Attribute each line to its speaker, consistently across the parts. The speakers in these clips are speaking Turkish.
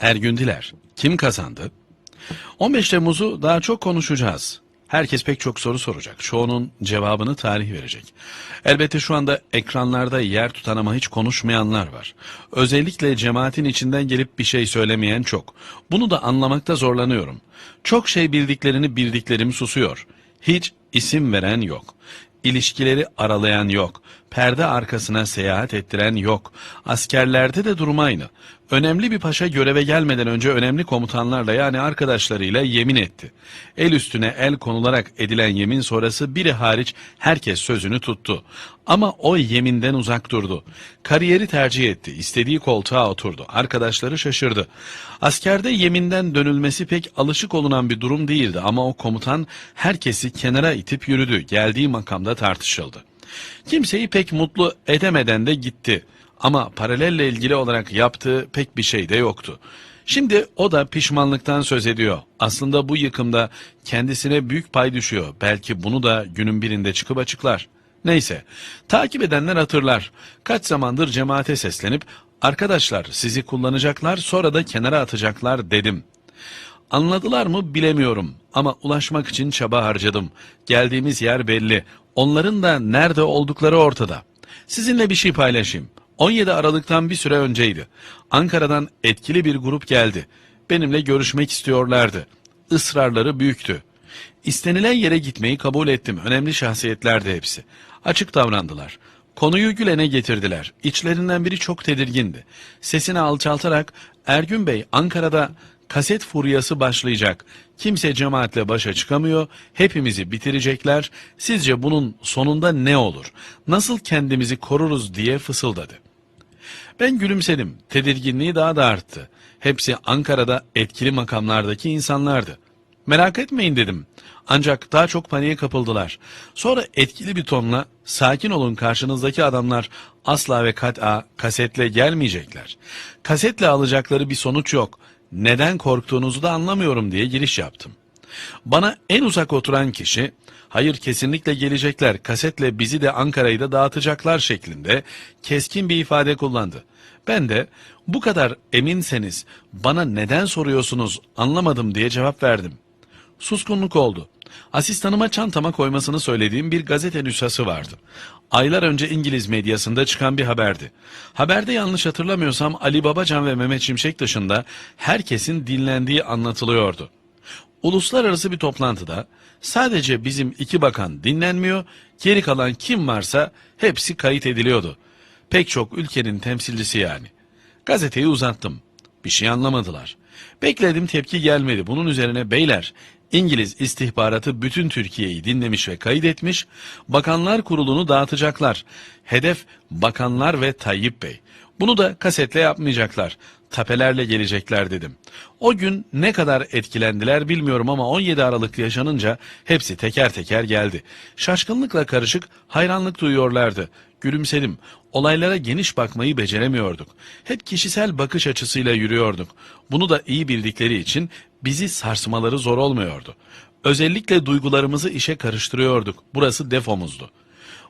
Speaker 1: Ergündiler. Kim kazandı? 15 Temmuz'u daha çok konuşacağız. Herkes pek çok soru soracak. Çoğunun cevabını tarih verecek. Elbette şu anda ekranlarda yer tutan ama hiç konuşmayanlar var. Özellikle cemaatin içinden gelip bir şey söylemeyen çok. Bunu da anlamakta zorlanıyorum. Çok şey bildiklerini bildiklerim susuyor. Hiç isim veren yok. İlişkileri aralayan yok. Perde arkasına seyahat ettiren yok. Askerlerde de durum aynı. Önemli bir paşa göreve gelmeden önce önemli komutanlarla yani arkadaşlarıyla yemin etti. El üstüne el konularak edilen yemin sonrası biri hariç herkes sözünü tuttu. Ama o yeminden uzak durdu. Kariyeri tercih etti. istediği koltuğa oturdu. Arkadaşları şaşırdı. Askerde yeminden dönülmesi pek alışık olunan bir durum değildi ama o komutan herkesi kenara itip yürüdü. Geldiği makamda tartışıldı. Kimseyi pek mutlu edemeden de gitti. Ama paralelle ilgili olarak yaptığı pek bir şey de yoktu. Şimdi o da pişmanlıktan söz ediyor. Aslında bu yıkımda kendisine büyük pay düşüyor. Belki bunu da günün birinde çıkıp açıklar. Neyse, takip edenler hatırlar. Kaç zamandır cemaate seslenip, arkadaşlar sizi kullanacaklar sonra da kenara atacaklar dedim. Anladılar mı bilemiyorum ama ulaşmak için çaba harcadım. Geldiğimiz yer belli. Onların da nerede oldukları ortada. Sizinle bir şey paylaşayım. 17 Aralık'tan bir süre önceydi. Ankara'dan etkili bir grup geldi. Benimle görüşmek istiyorlardı. Israrları büyüktü. İstenilen yere gitmeyi kabul ettim. Önemli şahsiyetlerdi hepsi. Açık davrandılar. Konuyu Gülen'e getirdiler. İçlerinden biri çok tedirgindi. Sesini alçaltarak Ergün Bey Ankara'da kaset furyası başlayacak. Kimse cemaatle başa çıkamıyor. Hepimizi bitirecekler. Sizce bunun sonunda ne olur? Nasıl kendimizi koruruz diye fısıldadı. Ben gülümsedim. Tedirginliği daha da arttı. Hepsi Ankara'da etkili makamlardaki insanlardı. Merak etmeyin dedim. Ancak daha çok paniğe kapıldılar. Sonra etkili bir tonla sakin olun karşınızdaki adamlar asla ve kat'a kasetle gelmeyecekler. Kasetle alacakları bir sonuç yok. Neden korktuğunuzu da anlamıyorum diye giriş yaptım. Bana en uzak oturan kişi, hayır kesinlikle gelecekler, kasetle bizi de Ankara'yı da dağıtacaklar şeklinde keskin bir ifade kullandı. Ben de bu kadar eminseniz bana neden soruyorsunuz anlamadım diye cevap verdim. Suskunluk oldu. Asistanıma çantama koymasını söylediğim bir gazete nüshası vardı. Aylar önce İngiliz medyasında çıkan bir haberdi. Haberde yanlış hatırlamıyorsam Ali Babacan ve Mehmet Şimşek dışında herkesin dinlendiği anlatılıyordu. Uluslararası bir toplantıda sadece bizim iki bakan dinlenmiyor, geri kalan kim varsa hepsi kayıt ediliyordu. Pek çok ülkenin temsilcisi yani. Gazeteyi uzattım. Bir şey anlamadılar. Bekledim tepki gelmedi. Bunun üzerine beyler İngiliz istihbaratı bütün Türkiye'yi dinlemiş ve kaydetmiş, Bakanlar Kurulu'nu dağıtacaklar. Hedef bakanlar ve Tayyip Bey. Bunu da kasetle yapmayacaklar. Tapelerle gelecekler dedim. O gün ne kadar etkilendiler bilmiyorum ama 17 Aralık yaşanınca hepsi teker teker geldi. Şaşkınlıkla karışık hayranlık duyuyorlardı. Gülümsedim. Olaylara geniş bakmayı beceremiyorduk. Hep kişisel bakış açısıyla yürüyorduk. Bunu da iyi bildikleri için bizi sarsmaları zor olmuyordu. Özellikle duygularımızı işe karıştırıyorduk. Burası defomuzdu.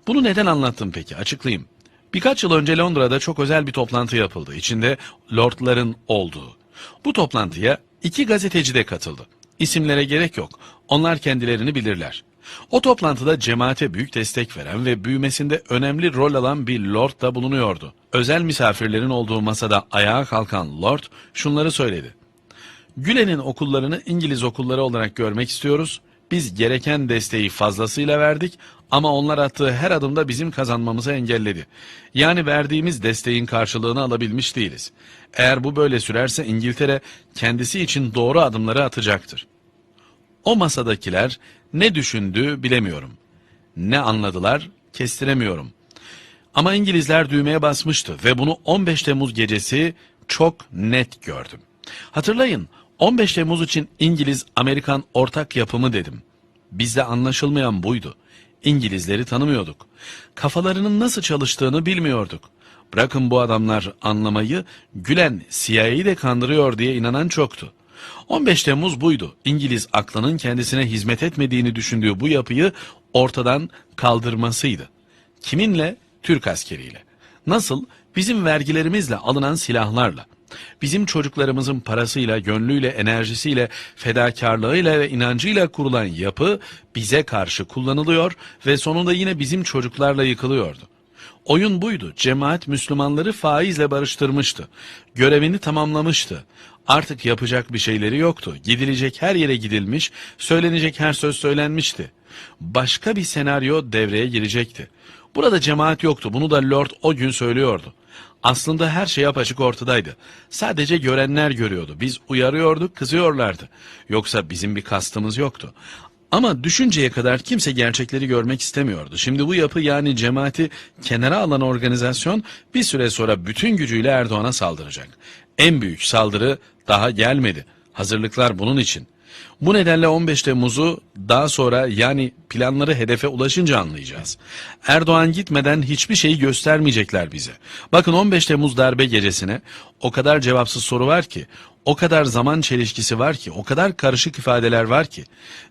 Speaker 1: Bunu neden anlattım peki? Açıklayayım. Birkaç yıl önce Londra'da çok özel bir toplantı yapıldı. İçinde lordların olduğu. Bu toplantıya iki gazeteci de katıldı. İsimlere gerek yok. Onlar kendilerini bilirler. O toplantıda cemaate büyük destek veren ve büyümesinde önemli rol alan bir lord da bulunuyordu. Özel misafirlerin olduğu masada ayağa kalkan lord şunları söyledi. Gülen'in okullarını İngiliz okulları olarak görmek istiyoruz. Biz gereken desteği fazlasıyla verdik ama onlar attığı her adımda bizim kazanmamızı engelledi. Yani verdiğimiz desteğin karşılığını alabilmiş değiliz. Eğer bu böyle sürerse İngiltere kendisi için doğru adımları atacaktır. O masadakiler ne düşündü bilemiyorum. Ne anladılar kestiremiyorum. Ama İngilizler düğmeye basmıştı ve bunu 15 Temmuz gecesi çok net gördüm. Hatırlayın 15 Temmuz için İngiliz-Amerikan ortak yapımı dedim. Bizde anlaşılmayan buydu. İngilizleri tanımıyorduk. Kafalarının nasıl çalıştığını bilmiyorduk. Bırakın bu adamlar anlamayı, Gülen CIA'yı de kandırıyor diye inanan çoktu. 15 Temmuz buydu. İngiliz aklının kendisine hizmet etmediğini düşündüğü bu yapıyı ortadan kaldırmasıydı. Kiminle? Türk askeriyle. Nasıl? Bizim vergilerimizle alınan silahlarla. Bizim çocuklarımızın parasıyla, gönlüyle, enerjisiyle, fedakarlığıyla ve inancıyla kurulan yapı bize karşı kullanılıyor ve sonunda yine bizim çocuklarla yıkılıyordu. Oyun buydu. Cemaat Müslümanları faizle barıştırmıştı. Görevini tamamlamıştı. Artık yapacak bir şeyleri yoktu. Gidilecek her yere gidilmiş, söylenecek her söz söylenmişti. Başka bir senaryo devreye girecekti. Burada cemaat yoktu. Bunu da Lord o gün söylüyordu. Aslında her şey apaçık ortadaydı. Sadece görenler görüyordu. Biz uyarıyorduk, kızıyorlardı. Yoksa bizim bir kastımız yoktu. Ama düşünceye kadar kimse gerçekleri görmek istemiyordu. Şimdi bu yapı yani cemaati kenara alan organizasyon bir süre sonra bütün gücüyle Erdoğan'a saldıracak. En büyük saldırı daha gelmedi. Hazırlıklar bunun için. Bu nedenle 15 Temmuz'u daha sonra yani planları hedefe ulaşınca anlayacağız. Erdoğan gitmeden hiçbir şeyi göstermeyecekler bize. Bakın 15 Temmuz darbe gecesine o kadar cevapsız soru var ki, o kadar zaman çelişkisi var ki, o kadar karışık ifadeler var ki.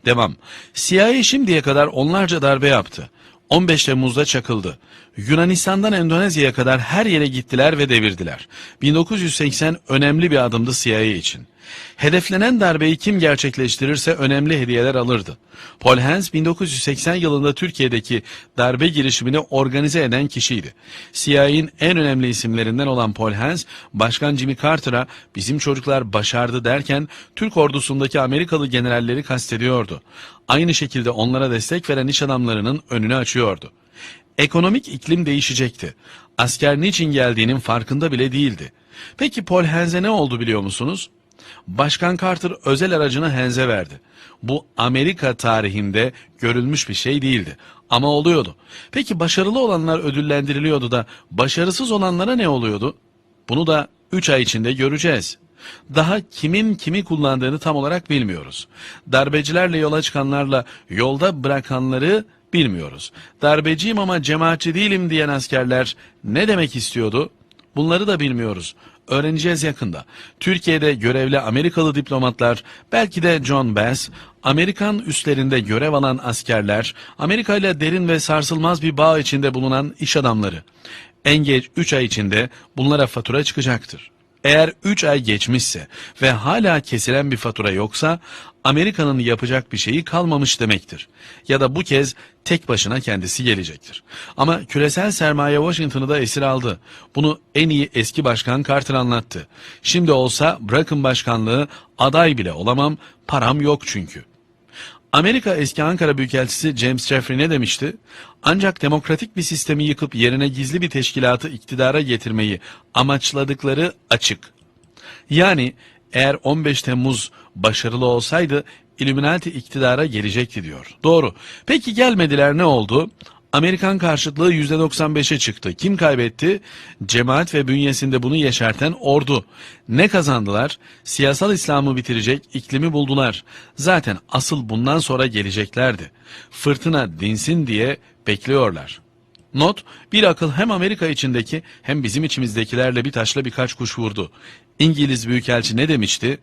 Speaker 1: Devam. CIA şimdiye kadar onlarca darbe yaptı. 15 Temmuz'da çakıldı. Yunanistan'dan Endonezya'ya kadar her yere gittiler ve devirdiler. 1980 önemli bir adımdı CIA için. Hedeflenen darbeyi kim gerçekleştirirse önemli hediyeler alırdı. Paul Hens 1980 yılında Türkiye'deki darbe girişimini organize eden kişiydi. CIA'in en önemli isimlerinden olan Paul Hens, Başkan Jimmy Carter'a bizim çocuklar başardı derken Türk ordusundaki Amerikalı generalleri kastediyordu. Aynı şekilde onlara destek veren iş adamlarının önünü açıyordu. Ekonomik iklim değişecekti. Asker niçin geldiğinin farkında bile değildi. Peki Paul Hens'e ne oldu biliyor musunuz? Başkan Carter özel aracını Hens'e verdi. Bu Amerika tarihinde görülmüş bir şey değildi. Ama oluyordu. Peki başarılı olanlar ödüllendiriliyordu da başarısız olanlara ne oluyordu? Bunu da 3 ay içinde göreceğiz. Daha kimin kimi kullandığını tam olarak bilmiyoruz. Darbecilerle yola çıkanlarla yolda bırakanları bilmiyoruz. Darbeciyim ama cemaatçi değilim diyen askerler ne demek istiyordu? Bunları da bilmiyoruz. Öğreneceğiz yakında. Türkiye'de görevli Amerikalı diplomatlar, belki de John Bass, Amerikan üslerinde görev alan askerler, Amerika ile derin ve sarsılmaz bir bağ içinde bulunan iş adamları. En geç 3 ay içinde bunlara fatura çıkacaktır. Eğer 3 ay geçmişse ve hala kesilen bir fatura yoksa Amerika'nın yapacak bir şeyi kalmamış demektir. Ya da bu kez tek başına kendisi gelecektir. Ama küresel sermaye Washington'ı da esir aldı. Bunu en iyi eski başkan Carter anlattı. Şimdi olsa bırakın başkanlığı aday bile olamam param yok çünkü. Amerika eski Ankara Büyükelçisi James Jeffrey ne demişti? Ancak demokratik bir sistemi yıkıp yerine gizli bir teşkilatı iktidara getirmeyi amaçladıkları açık. Yani eğer 15 Temmuz başarılı olsaydı Illuminati iktidara gelecekti diyor. Doğru. Peki gelmediler ne oldu? Amerikan karşıtlığı %95'e çıktı. Kim kaybetti? Cemaat ve bünyesinde bunu yeşerten ordu. Ne kazandılar? Siyasal İslam'ı bitirecek iklimi buldular. Zaten asıl bundan sonra geleceklerdi. Fırtına dinsin diye bekliyorlar. Not, bir akıl hem Amerika içindeki hem bizim içimizdekilerle bir taşla birkaç kuş vurdu. İngiliz Büyükelçi ne demişti?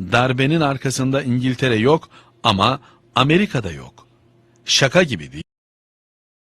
Speaker 1: Darbenin arkasında İngiltere yok ama Amerika'da yok. Şaka gibi değil.